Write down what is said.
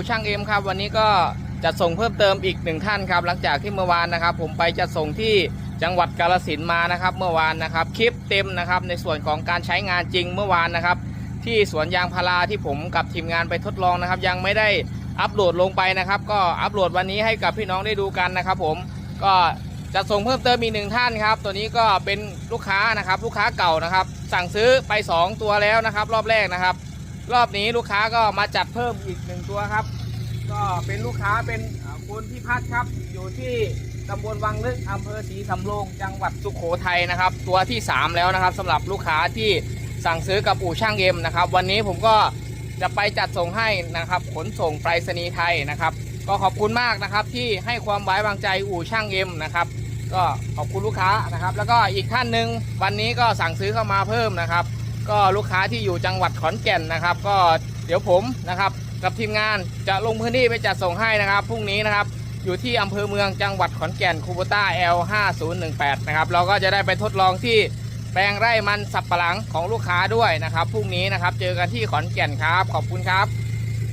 ู่ช่างเอ็มครับ วันนี้ก็จะส่งเพิ่มเติมอีกหนึ่งท่านครับ หลังจากที่เมื่อวานนะครับ ผมไปจะส่งที่จังหวัดกาลสินมานะครับ เมื่อวานนะครับคลิปเต็มนะครับ ในส่วนของการใช้งานจริงเมื่อวานนะครับ ที่สวนยางพาราที่ผมกับทีมงานไปทดลองนะครับ ยังไม่ได้อัปโหลดลงไปนะครับ ก็อัปโหลดวันนี้ให้กับพี่น้องได้ดูกันนะครับ ผมก็จะส่งเพิ่มเติมอีกหนึ่งท่านครับ ตัวนี้ก็เป็นลูกค้านะครับ ลูกค้าเก่านะครับ สั่งซื้อไป 2 ตัวแล้วนะครับ รอบแรกนะครับ รอบนี้ลูกค้าก็มาจัดเพิ่มอีกหนึ่งตัวครับ ก็เป็นลูกค้าเป็นคุณพิพัฒน์ครับ อยู่ที่ตำบลวังลึกอำเภอศรีสำโรงจังหวัดสุโขทัยนะครับ ตัวที่ 3 แล้วนะครับสำหรับลูกค้าที่สั่งซื้อกับอู่ช่างเอ็มนะครับ วันนี้ผมก็จะไปจัดส่งให้นะครับ ขนส่งไปรษณีย์ไทยนะครับ ก็ขอบคุณมากนะครับที่ให้ความไว้วางใจอู่ช่างเอ็มนะครับ ก็ขอบคุณลูกค้านะครับ แล้วก็อีกท่านหนึ่งวันนี้ก็สั่งซื้อเข้ามาเพิ่มนะครับ ก็ลูกค้าที่อยู่จังหวัดขอนแก่นนะครับ ก็เดี๋ยวผมนะครับกับทีมงานจะลงพื้นที่ไปจัดส่งให้นะครับพรุ่งนี้นะครับอยู่ที่อำเภอเมืองจังหวัดขอนแก่นคูโบต้า L 5 0 1 8 นะครับเราก็จะได้ไปทดลองที่แปลงไร่มันสับปะหลังของลูกค้าด้วยนะครับพรุ่งนี้นะครับ เจอกันที่ขอนแก่นครับ ขอบคุณครับ